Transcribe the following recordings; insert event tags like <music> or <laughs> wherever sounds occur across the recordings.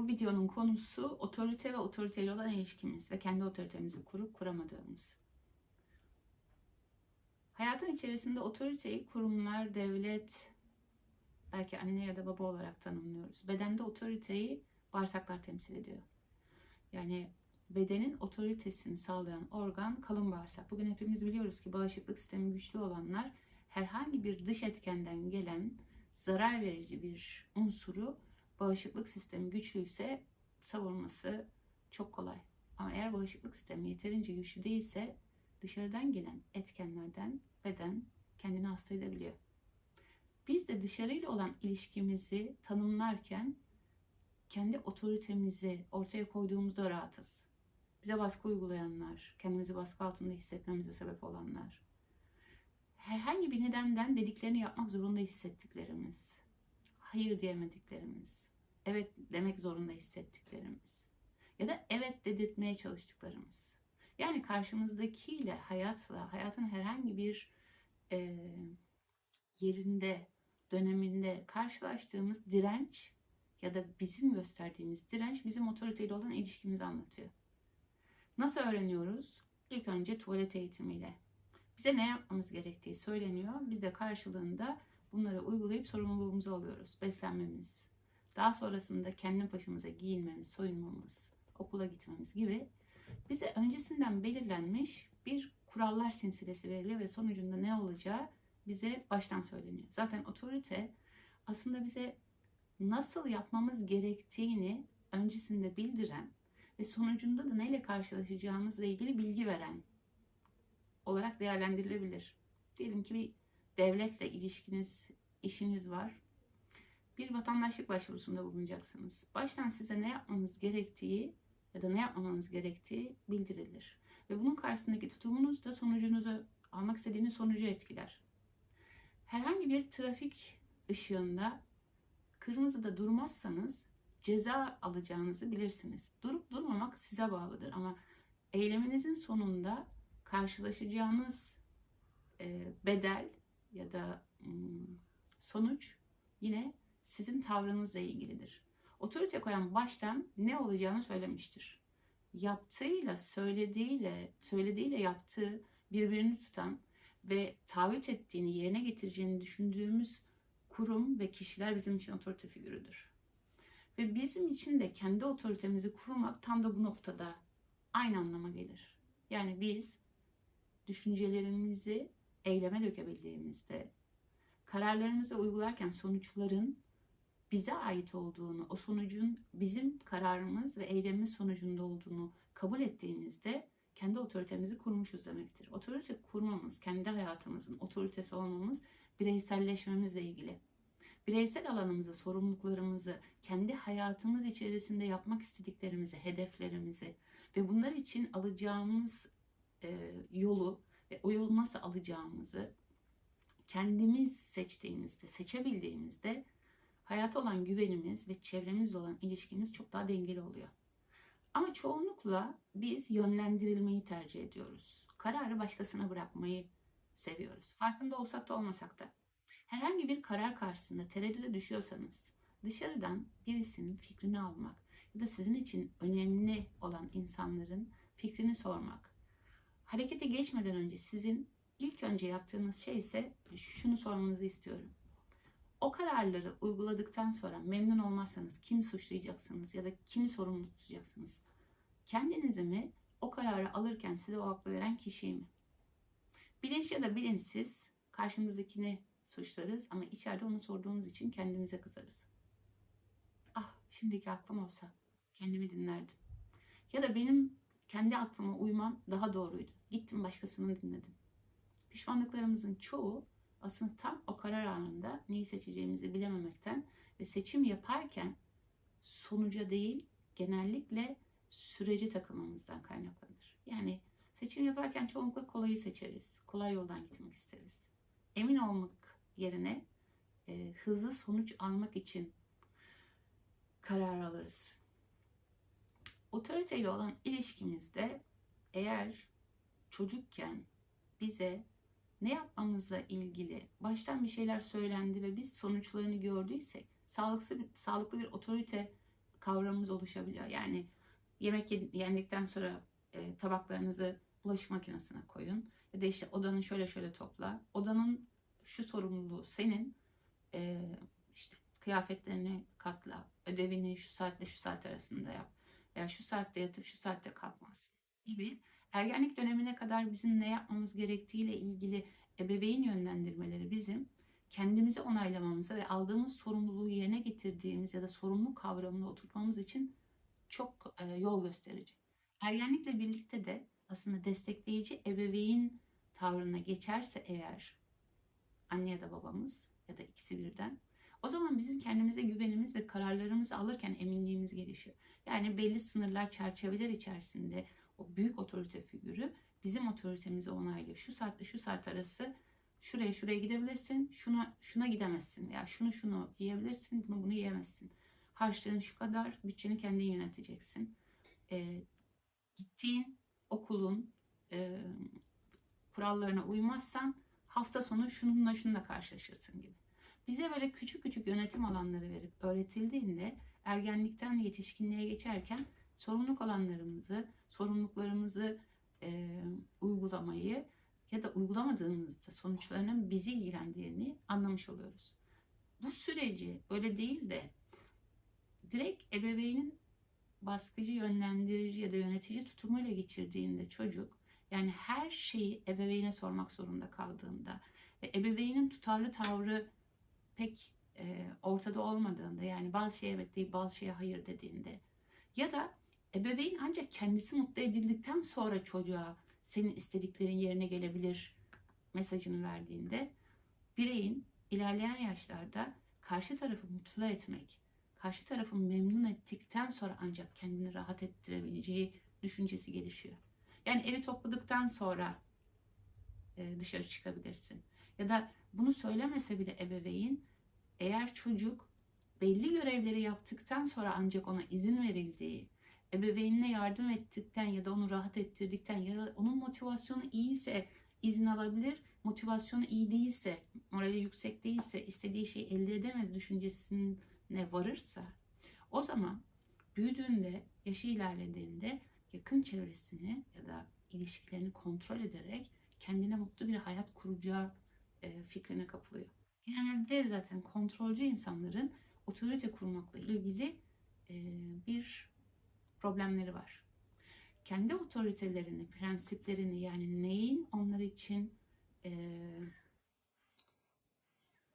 Bu videonun konusu otorite ve otoriteyle olan ilişkimiz ve kendi otoritemizi kurup kuramadığımız. Hayatın içerisinde otoriteyi kurumlar, devlet, belki anne ya da baba olarak tanımlıyoruz. Bedende otoriteyi bağırsaklar temsil ediyor. Yani bedenin otoritesini sağlayan organ kalın bağırsak. Bugün hepimiz biliyoruz ki bağışıklık sistemi güçlü olanlar herhangi bir dış etkenden gelen zarar verici bir unsuru bağışıklık sistemi güçlüyse savunması çok kolay. Ama eğer bağışıklık sistemi yeterince güçlü değilse dışarıdan gelen etkenlerden beden kendini hasta edebiliyor. Biz de dışarıyla olan ilişkimizi tanımlarken kendi otoritemizi ortaya koyduğumuzda rahatız. Bize baskı uygulayanlar, kendimizi baskı altında hissetmemize sebep olanlar, herhangi bir nedenden dediklerini yapmak zorunda hissettiklerimiz, hayır diyemediklerimiz, evet demek zorunda hissettiklerimiz ya da evet dedirtmeye çalıştıklarımız. Yani karşımızdakiyle hayatla, hayatın herhangi bir e, yerinde, döneminde karşılaştığımız direnç ya da bizim gösterdiğimiz direnç bizim otoriteyle olan ilişkimizi anlatıyor. Nasıl öğreniyoruz? İlk önce tuvalet eğitimiyle. Bize ne yapmamız gerektiği söyleniyor. Biz de karşılığında bunları uygulayıp sorumluluğumuzu alıyoruz. Beslenmemiz, daha sonrasında kendi başımıza giyinmemiz, soyunmamız, okula gitmemiz gibi bize öncesinden belirlenmiş bir kurallar silsilesi veriliyor ve sonucunda ne olacağı bize baştan söyleniyor. Zaten otorite aslında bize nasıl yapmamız gerektiğini öncesinde bildiren ve sonucunda da neyle karşılaşacağımızla ilgili bilgi veren olarak değerlendirilebilir. Diyelim ki bir devletle ilişkiniz, işiniz var. Bir vatandaşlık başvurusunda bulunacaksınız. Baştan size ne yapmanız gerektiği ya da ne yapmamanız gerektiği bildirilir. Ve bunun karşısındaki tutumunuz da sonucunuzu, almak istediğiniz sonucu etkiler. Herhangi bir trafik ışığında kırmızıda durmazsanız ceza alacağınızı bilirsiniz. Durup durmamak size bağlıdır ama eyleminizin sonunda karşılaşacağınız bedel ya da sonuç yine sizin tavrınızla ilgilidir. Otorite koyan baştan ne olacağını söylemiştir. Yaptığıyla, söylediğiyle, söylediğiyle yaptığı birbirini tutan ve taahhüt ettiğini, yerine getireceğini düşündüğümüz kurum ve kişiler bizim için otorite figürüdür. Ve bizim için de kendi otoritemizi kurmak tam da bu noktada aynı anlama gelir. Yani biz düşüncelerimizi eyleme dökebildiğimizde, kararlarımızı uygularken sonuçların bize ait olduğunu, o sonucun bizim kararımız ve eylemimiz sonucunda olduğunu kabul ettiğimizde kendi otoritemizi kurmuşuz demektir. Otorite kurmamız, kendi hayatımızın otoritesi olmamız bireyselleşmemizle ilgili. Bireysel alanımızı, sorumluluklarımızı, kendi hayatımız içerisinde yapmak istediklerimizi, hedeflerimizi ve bunlar için alacağımız e, yolu ve o nasıl alacağımızı kendimiz seçtiğimizde, seçebildiğimizde hayata olan güvenimiz ve çevremizle olan ilişkimiz çok daha dengeli oluyor. Ama çoğunlukla biz yönlendirilmeyi tercih ediyoruz. Kararı başkasına bırakmayı seviyoruz. Farkında olsak da olmasak da. Herhangi bir karar karşısında tereddüde düşüyorsanız dışarıdan birisinin fikrini almak ya da sizin için önemli olan insanların fikrini sormak. Harekete geçmeden önce sizin ilk önce yaptığınız şey ise şunu sormanızı istiyorum. O kararları uyguladıktan sonra memnun olmazsanız kimi suçlayacaksınız ya da kimi sorumlu tutacaksınız? Kendinizi mi o kararı alırken size o aklı veren kişiyi mi? Bilinç ya da bilinçsiz karşımızdakini suçlarız ama içeride onu sorduğumuz için kendimize kızarız. Ah şimdiki aklım olsa kendimi dinlerdim. Ya da benim kendi aklıma uymam daha doğruydu. Gittim başkasını dinledim. Pişmanlıklarımızın çoğu aslında tam o karar anında neyi seçeceğimizi bilememekten ve seçim yaparken sonuca değil genellikle süreci takılmamızdan kaynaklanır. Yani seçim yaparken çoğunlukla kolayı seçeriz. Kolay yoldan gitmek isteriz. Emin olmak yerine e, hızlı sonuç almak için karar alırız. Otoriteyle olan ilişkimizde eğer çocukken bize ne yapmamızla ilgili baştan bir şeyler söylendi ve biz sonuçlarını gördüysek sağlıklı bir, sağlıklı bir otorite kavramımız oluşabiliyor. Yani yemek yendikten sonra e, tabaklarınızı bulaşık makinesine koyun. Ya da işte odanın şöyle şöyle topla. Odanın şu sorumluluğu senin. E, işte kıyafetlerini katla. Ödevini şu saatle şu saat arasında yap. Veya şu saatte yatıp şu saatte kalkmaz gibi ergenlik dönemine kadar bizim ne yapmamız gerektiğiyle ilgili ebeveyn yönlendirmeleri bizim kendimizi onaylamamıza ve aldığımız sorumluluğu yerine getirdiğimiz ya da sorumluluk kavramını oturtmamız için çok e, yol gösterici. Ergenlikle birlikte de aslında destekleyici ebeveyn tavrına geçerse eğer anne ya da babamız ya da ikisi birden o zaman bizim kendimize güvenimiz ve kararlarımızı alırken eminliğimiz gelişiyor. Yani belli sınırlar, çerçeveler içerisinde o büyük otorite figürü bizim otoritemizi onaylıyor. Şu saatle şu saat arası şuraya şuraya gidebilirsin, şuna şuna gidemezsin veya şunu şunu yiyebilirsin, bunu bunu yiyemezsin. Harçlığın şu kadar, bütçeni kendin yöneteceksin. Ee, gittiğin okulun e, kurallarına uymazsan hafta sonu şununla şununla karşılaşırsın gibi. Bize böyle küçük küçük yönetim alanları verip öğretildiğinde ergenlikten yetişkinliğe geçerken sorumluluk alanlarımızı, sorumluluklarımızı e, uygulamayı ya da uygulamadığımızda sonuçlarının bizi ilgilendiğini anlamış oluyoruz. Bu süreci böyle değil de direkt ebeveynin baskıcı, yönlendirici ya da yönetici tutumuyla geçirdiğinde çocuk yani her şeyi ebeveyne sormak zorunda kaldığında ve ebeveynin tutarlı tavrı pek e, ortada olmadığında yani bazı şeye evet deyip bazı şeye hayır dediğinde ya da ebeveyn ancak kendisi mutlu edildikten sonra çocuğa senin istediklerin yerine gelebilir mesajını verdiğinde bireyin ilerleyen yaşlarda karşı tarafı mutlu etmek, karşı tarafı memnun ettikten sonra ancak kendini rahat ettirebileceği düşüncesi gelişiyor. Yani evi topladıktan sonra e, dışarı çıkabilirsin. Ya da bunu söylemese bile ebeveyn eğer çocuk belli görevleri yaptıktan sonra ancak ona izin verildiği, ebeveynine yardım ettikten ya da onu rahat ettirdikten ya da onun motivasyonu iyiyse izin alabilir. Motivasyonu iyi değilse, morali yüksek değilse, istediği şeyi elde edemez düşüncesine varırsa o zaman büyüdüğünde, yaşı ilerlediğinde yakın çevresini ya da ilişkilerini kontrol ederek kendine mutlu bir hayat kuracağı e, fikrine kapılıyor. Genelde zaten kontrolcü insanların otorite kurmakla ilgili e, bir problemleri var. Kendi otoritelerini, prensiplerini yani neyin onlar için e,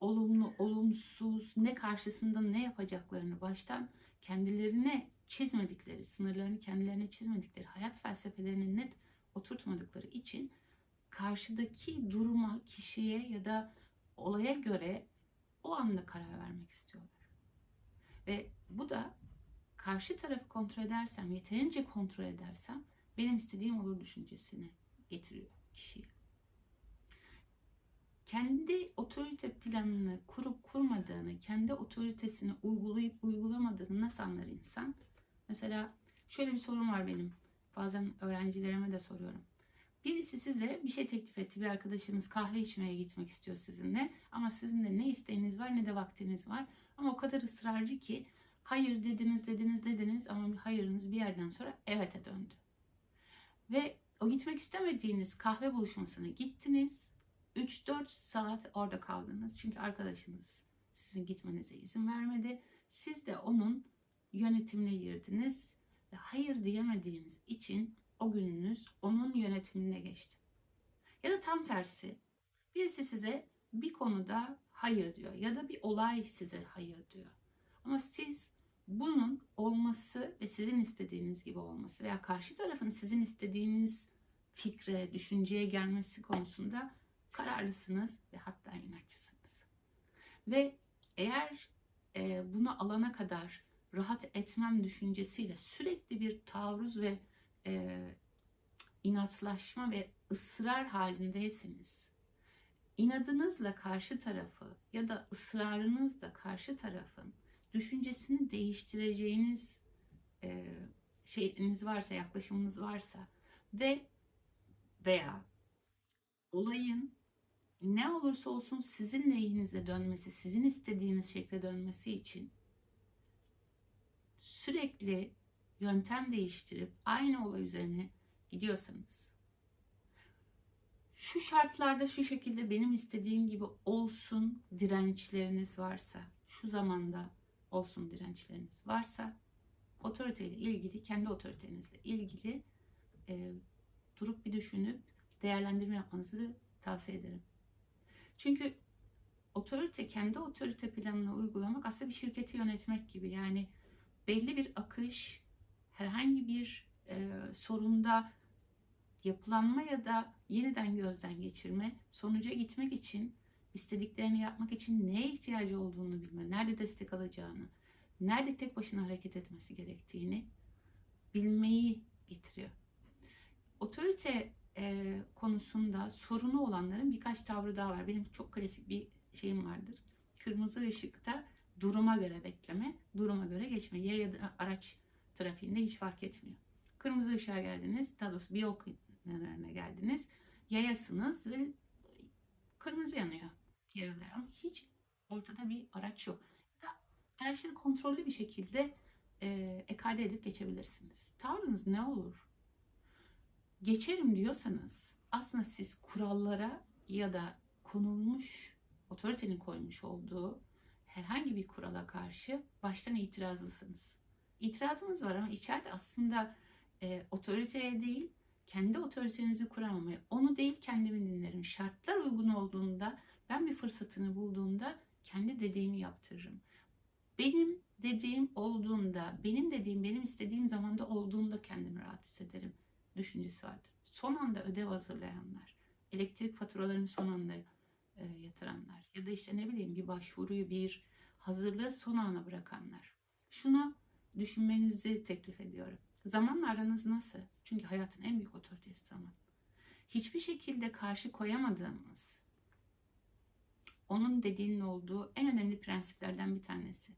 olumlu, olumsuz, ne karşısında ne yapacaklarını baştan kendilerine çizmedikleri, sınırlarını kendilerine çizmedikleri, hayat felsefelerini net oturtmadıkları için karşıdaki duruma, kişiye ya da olaya göre o anda karar vermek istiyorlar. Ve bu da karşı tarafı kontrol edersem, yeterince kontrol edersem benim istediğim olur düşüncesini getiriyor kişiye. Kendi otorite planını kurup kurmadığını, kendi otoritesini uygulayıp uygulamadığını nasıl anlar insan? Mesela şöyle bir sorun var benim. Bazen öğrencilerime de soruyorum. Birisi size bir şey teklif etti. Bir arkadaşınız kahve içmeye gitmek istiyor sizinle. Ama sizin de ne isteğiniz var ne de vaktiniz var. Ama o kadar ısrarcı ki hayır dediniz dediniz dediniz ama hayırınız bir yerden sonra evet'e döndü. Ve o gitmek istemediğiniz kahve buluşmasına gittiniz. 3-4 saat orada kaldınız. Çünkü arkadaşınız sizin gitmenize izin vermedi. Siz de onun yönetimine girdiniz ve hayır diyemediğiniz için o gününüz onun yönetimine geçti. Ya da tam tersi. Birisi size bir konuda hayır diyor ya da bir olay size hayır diyor. Ama siz bunun olması ve sizin istediğiniz gibi olması veya karşı tarafın sizin istediğiniz fikre, düşünceye gelmesi konusunda kararlısınız ve hatta inatçısınız. Ve eğer e, bunu alana kadar rahat etmem düşüncesiyle sürekli bir taarruz ve e, inatlaşma ve ısrar halindeyseniz, inadınızla karşı tarafı ya da ısrarınızla karşı tarafın düşüncesini değiştireceğiniz e, şeyiniz varsa, yaklaşımınız varsa ve veya olayın ne olursa olsun sizin lehinize dönmesi, sizin istediğiniz şekle dönmesi için sürekli yöntem değiştirip aynı olay üzerine gidiyorsanız şu şartlarda şu şekilde benim istediğim gibi olsun dirençleriniz varsa, şu zamanda olsun dirençleriniz varsa otoriteyle ilgili, kendi otoritenizle ilgili e, durup bir düşünüp değerlendirme yapmanızı tavsiye ederim. Çünkü otorite, kendi otorite planını uygulamak aslında bir şirketi yönetmek gibi. Yani belli bir akış, herhangi bir e, sorunda yapılanma ya da yeniden gözden geçirme, sonuca gitmek için, istediklerini yapmak için neye ihtiyacı olduğunu bilme, nerede destek alacağını, nerede tek başına hareket etmesi gerektiğini bilmeyi getiriyor. Otorite e, konusunda sorunu olanların birkaç tavrı daha var. Benim çok klasik bir şeyim vardır. Kırmızı ışıkta duruma göre bekleme, duruma göre geçme. Ya ya da araç trafiğinde hiç fark etmiyor. Kırmızı ışığa geldiniz, daha bir yol kenarına geldiniz. Yayasınız ve kırmızı yanıyor yayalar ama hiç ortada bir araç yok. Araçları kontrollü bir şekilde e, ekarte edip geçebilirsiniz. Tavrınız ne olur? Geçerim diyorsanız aslında siz kurallara ya da konulmuş otoritenin koymuş olduğu herhangi bir kurala karşı baştan itirazlısınız. İtirazınız var ama içeride aslında e, otoriteye değil kendi otoritenizi kuramamaya, onu değil kendimi dinlerim. Şartlar uygun olduğunda, ben bir fırsatını bulduğumda kendi dediğimi yaptırırım. Benim dediğim olduğunda, benim dediğim benim istediğim zamanda olduğunda kendimi rahat hissederim düşüncesi vardır. Son anda ödev hazırlayanlar, elektrik faturalarını son anda e, yatıranlar ya da işte ne bileyim bir başvuruyu bir hazırlığı son ana bırakanlar. Şunu düşünmenizi teklif ediyorum. Zamanla aranız nasıl? Çünkü hayatın en büyük otoritesi zaman. Hiçbir şekilde karşı koyamadığımız, onun dediğinin olduğu en önemli prensiplerden bir tanesi.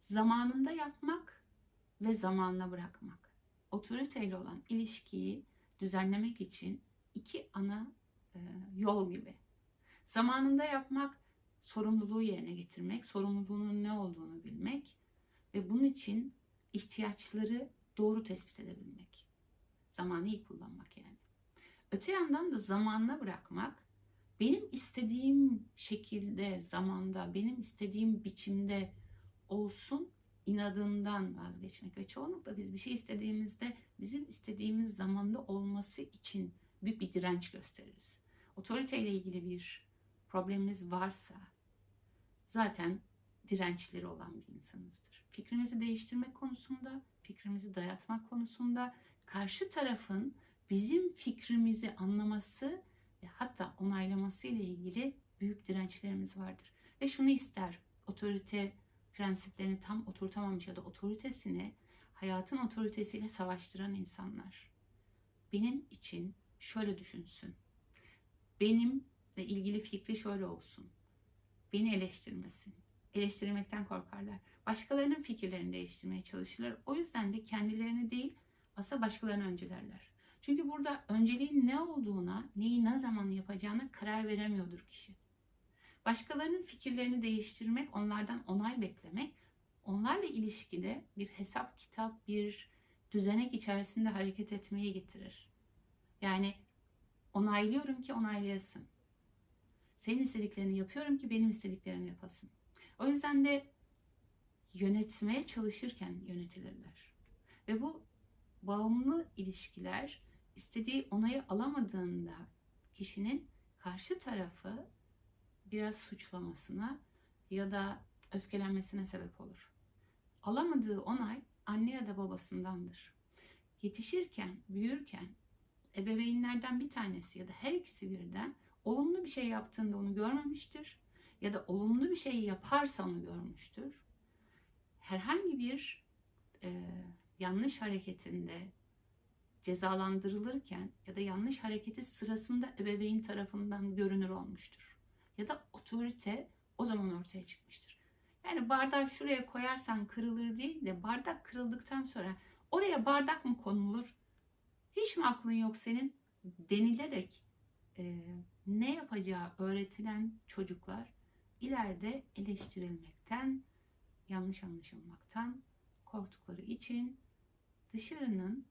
Zamanında yapmak ve zamanla bırakmak. Otoriteyle olan ilişkiyi düzenlemek için iki ana e, yol gibi. Zamanında yapmak, sorumluluğu yerine getirmek, sorumluluğunun ne olduğunu bilmek ve bunun için ihtiyaçları doğru tespit edebilmek. Zamanı iyi kullanmak yani. Öte yandan da zamanla bırakmak, benim istediğim şekilde, zamanda, benim istediğim biçimde olsun inadından vazgeçmek. Ve çoğunlukla biz bir şey istediğimizde bizim istediğimiz zamanda olması için büyük bir direnç gösteririz. Otoriteyle ilgili bir probleminiz varsa zaten dirençleri olan bir insanızdır. Fikrimizi değiştirmek konusunda, fikrimizi dayatmak konusunda karşı tarafın bizim fikrimizi anlaması hatta onaylaması ile ilgili büyük dirençlerimiz vardır. Ve şunu ister, otorite prensiplerini tam oturtamamış ya da otoritesini hayatın otoritesiyle savaştıran insanlar. Benim için şöyle düşünsün. Benimle ilgili fikri şöyle olsun. Beni eleştirmesin eleştirilmekten korkarlar. Başkalarının fikirlerini değiştirmeye çalışırlar. O yüzden de kendilerini değil aslında başkalarını öncelerler. Çünkü burada önceliğin ne olduğuna, neyi ne zaman yapacağına karar veremiyordur kişi. Başkalarının fikirlerini değiştirmek, onlardan onay beklemek, onlarla ilişkide bir hesap kitap, bir düzenek içerisinde hareket etmeyi getirir. Yani onaylıyorum ki onaylayasın. Senin istediklerini yapıyorum ki benim istediklerimi yapasın. O yüzden de yönetmeye çalışırken yönetilirler. Ve bu bağımlı ilişkiler istediği onayı alamadığında kişinin karşı tarafı biraz suçlamasına ya da öfkelenmesine sebep olur. Alamadığı onay anne ya da babasındandır. Yetişirken, büyürken ebeveynlerden bir tanesi ya da her ikisi birden olumlu bir şey yaptığında onu görmemiştir ya da olumlu bir şey yaparsa onu görmüştür. Herhangi bir e, yanlış hareketinde cezalandırılırken ya da yanlış hareketi sırasında ebeveyn tarafından görünür olmuştur. Ya da otorite o zaman ortaya çıkmıştır. Yani bardağı şuraya koyarsan kırılır değil de bardak kırıldıktan sonra oraya bardak mı konulur? Hiç mi aklın yok senin? Denilerek e, ne yapacağı öğretilen çocuklar ileride eleştirilmekten, yanlış anlaşılmaktan korktukları için dışarının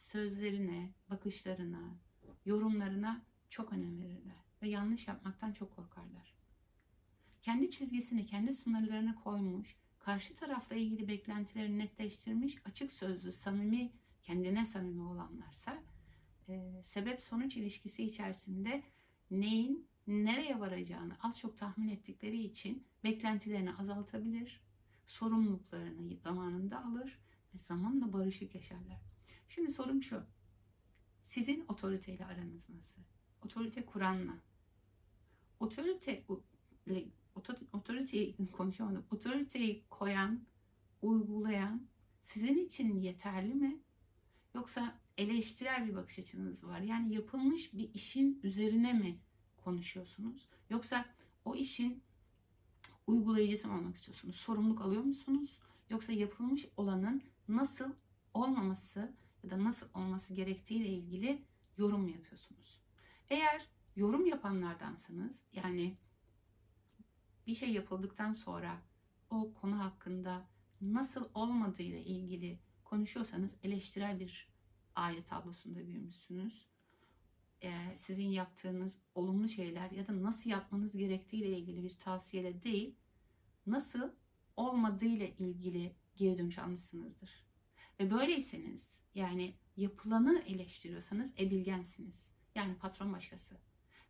sözlerine, bakışlarına, yorumlarına çok önem verirler ve yanlış yapmaktan çok korkarlar. Kendi çizgisini, kendi sınırlarını koymuş, karşı tarafla ilgili beklentilerini netleştirmiş, açık sözlü, samimi, kendine samimi olanlarsa e, sebep sonuç ilişkisi içerisinde neyin nereye varacağını az çok tahmin ettikleri için beklentilerini azaltabilir, sorumluluklarını zamanında alır ve zamanla barışık yaşarlar. Şimdi sorum şu. Sizin otoriteyle aranız nasıl? Otorite kuranla. Otorite otoriteyi <laughs> konuşamadım. Otoriteyi koyan, uygulayan sizin için yeterli mi? Yoksa eleştirel bir bakış açınız var. Yani yapılmış bir işin üzerine mi konuşuyorsunuz? Yoksa o işin uygulayıcısı mı olmak istiyorsunuz? Sorumluluk alıyor musunuz? Yoksa yapılmış olanın nasıl olmaması ya da nasıl olması gerektiğiyle ilgili yorum yapıyorsunuz? Eğer yorum yapanlardansanız yani bir şey yapıldıktan sonra o konu hakkında nasıl olmadığıyla ilgili konuşuyorsanız eleştirel bir aile tablosunda büyümüşsünüz. Ee, sizin yaptığınız olumlu şeyler ya da nasıl yapmanız gerektiğiyle ilgili bir tavsiyeyle değil, nasıl olmadığıyla ilgili geri dönüş almışsınızdır. Ve böyleyseniz yani yapılanı eleştiriyorsanız edilgensiniz. Yani patron başkası.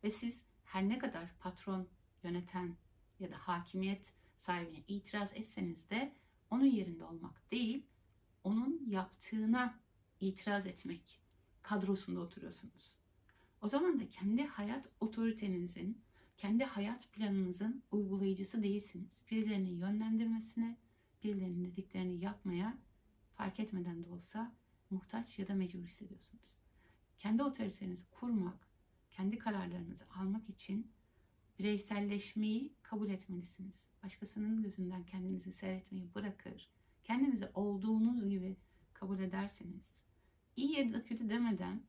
Ve siz her ne kadar patron, yöneten ya da hakimiyet sahibine itiraz etseniz de onun yerinde olmak değil, onun yaptığına itiraz etmek kadrosunda oturuyorsunuz. O zaman da kendi hayat otoritenizin, kendi hayat planınızın uygulayıcısı değilsiniz. Birilerinin yönlendirmesine, birilerinin dediklerini yapmaya fark etmeden de olsa muhtaç ya da mecbur hissediyorsunuz. Kendi otoritenizi kurmak, kendi kararlarınızı almak için bireyselleşmeyi kabul etmelisiniz. Başkasının gözünden kendinizi seyretmeyi bırakır, kendinizi olduğunuz gibi kabul ederseniz, iyi ya da kötü demeden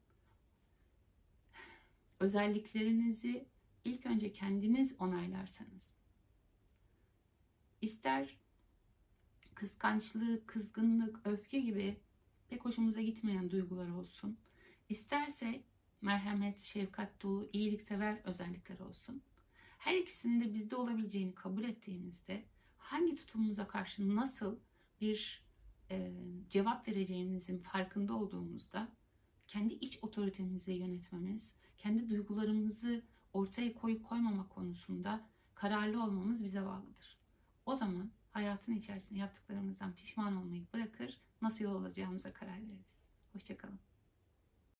özelliklerinizi ilk önce kendiniz onaylarsanız, ister kıskançlık, kızgınlık, öfke gibi pek hoşumuza gitmeyen duygular olsun, isterse merhamet, şefkat dolu, iyiliksever özellikler olsun. Her ikisinin de bizde olabileceğini kabul ettiğimizde hangi tutumumuza karşı nasıl bir e, cevap vereceğimizin farkında olduğumuzda kendi iç otoritemizi yönetmemiz, kendi duygularımızı ortaya koyup koymama konusunda kararlı olmamız bize bağlıdır. O zaman hayatın içerisinde yaptıklarımızdan pişman olmayı bırakır, nasıl yol alacağımıza karar veririz. Hoşçakalın.